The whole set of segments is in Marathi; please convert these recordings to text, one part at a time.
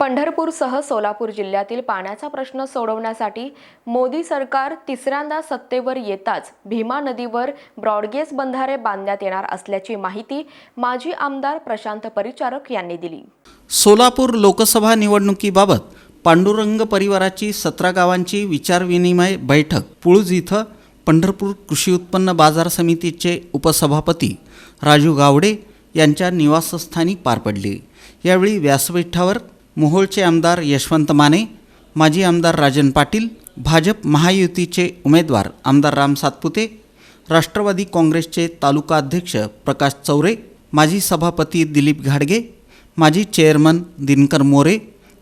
पंढरपूरसह सोलापूर जिल्ह्यातील पाण्याचा प्रश्न सोडवण्यासाठी मोदी सरकार तिसऱ्यांदा सत्तेवर येताच भीमा नदीवर ब्रॉडगेज बंधारे बांधण्यात येणार असल्याची माहिती माजी आमदार प्रशांत परिचारक यांनी दिली. सोलापूर लोकसभा निवडणुकीबाबत पांडुरंग परिवाराची सतरा गावांची विचारविनिमय बैठक पुळूज इथं पंढरपूर कृषी उत्पन्न बाजार समितीचे उपसभापती राजू गावडे यांच्या निवासस्थानी पार पडली. यावेळी व्यासपीठावर मोहोळचे आमदार यशवंत माने माजी आमदार राजन पाटील भाजप महायुतीचे उमेदवार आमदार राम सातपुते राष्ट्रवादी काँग्रेसचे तालुका अध्यक्ष प्रकाश चौरे माजी सभापती दिलीप घाडगे माजी चेअरमन दिनकर मोरे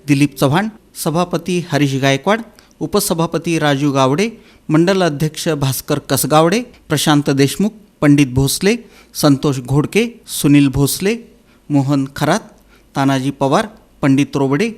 दिलीप चव्हाण सभापती हरीश गायकवाड उपसभापती राजू गावडे मंडल अध्यक्ष भास्कर कसगावडे प्रशांत देशमुख पंडित भोसले संतोष घोडके सुनील भोसले मोहन खरात तानाजी पवार पंडित रोबडे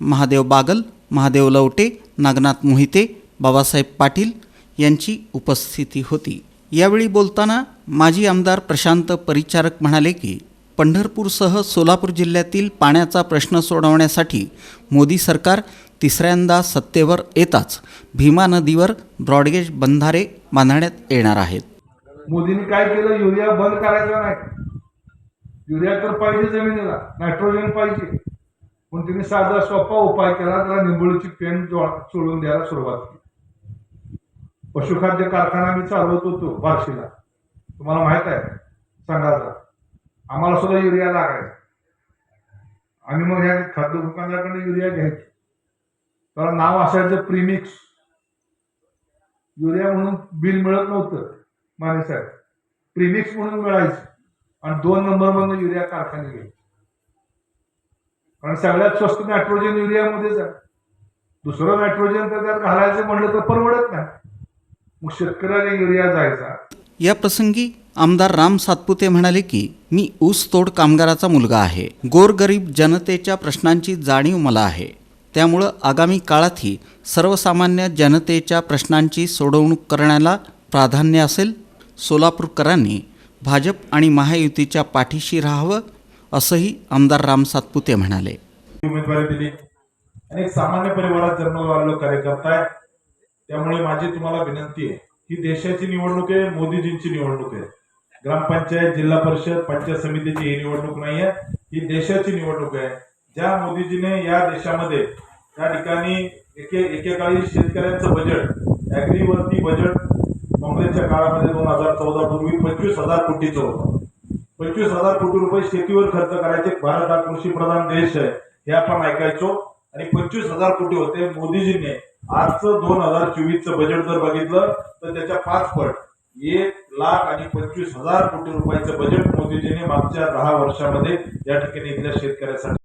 महादेव बागल महादेव लवटे नागनाथ मोहिते बाबासाहेब पाटील यांची उपस्थिती होती. यावेळी बोलताना माजी आमदार प्रशांत परिचारक म्हणाले की पंढरपूरसह सोलापूर जिल्ह्यातील पाण्याचा प्रश्न सोडवण्यासाठी मोदी सरकार तिसऱ्यांदा सत्तेवर येताच भीमा नदीवर ब्रॉडगेज बंधारे बांधण्यात येणार आहेत. मोदींनी काय केलं? युरिया बंद करायचा नाही. युरिया तर पाहिजे जमिनीला. नायट्रोजन पाहिजे. पण तिने साधा सोपा उपाय केला त्याला निंबोळीची पेन चोळून सोडून द्यायला सुरुवात केली. पशुखाद्य कारखाना मी चालवत होतो बार्शीला. तुम्हाला माहीत आहे संघाचा आम्हाला सुद्धा युरिया लागायचा. आणि मग ह्या खाद्य दुकानदाराकडे युरिया घ्यायची. त्याला नाव असायचं प्रीमिक्स. युरिया म्हणून बिल मिळत नव्हतं माने साहेब. प्रीमिक्स म्हणून मिळायचं. आणि दोन नंबर मधून युरिया कारखाने घ्यायचे कारण सगळ्यात स्वस्त नायट्रोजन युरियामध्येच आहे. दुसरं नायट्रोजन तर त्यात घालायचं म्हणलं तर परवडत नाही. मग शेतकऱ्याने युरिया जायचा. या प्रसंगी आमदार राम सातपुते म्हणाले की मी ऊसतोड कामगाराचा मुलगा आहे. गोरगरीब जनतेच्या प्रश्नांची जाणीव मला आहे. त्यामुळं आगामी काळातही सर्वसामान्य जनतेच्या प्रश्नांची सोडवणूक करण्याला प्राधान्य असेल. सोलापूरकरांनी भाजप आणि महायुतीच्या पाठीशी राहावं असंही आमदार राम सातपुते म्हणाले. उमेदवारी दिली. आणि एक सामान्य परिवारात जन्मलेलो कार्यकर्ता आहे. त्यामुळे माझी तुम्हाला विनंती आहे ही देशाची निवडणूक आहे मोदीजींची निवडणूक आहे. ग्रामपंचायत जिल्हा परिषद पंचायत समितीची ही निवडणूक नाही आहे ही देशाची निवडणूक आहे. ज्या मोदीजीने या देशामध्ये त्या ठिकाणी एके एकेकाळी शेतकऱ्यांचं बजेट ऍग्रीवरती बजेट काँग्रेसच्या काळामध्ये दोन हजार चौदा पूर्वी पंचवीस हजार कोटीचं होतं. पंचवीस हजार कोटी रुपये शेतीवर खर्च करायचे. भारत हा कृषी प्रधान देश आहे. हे आपण ऐकायचो. आणि पंचवीस हजार कोटी होते मोदीजींनी. आजचं दोन हजार चोवीसचं बजेट जर बघितलं तर त्याच्या पाच पट. एक लाख आणि पंचवीस हजार कोटी रुपयाचं बजेट मोदीजींनी मागच्या दहा वर्षामध्ये या ठिकाणी इथल्या शेतकऱ्यासाठी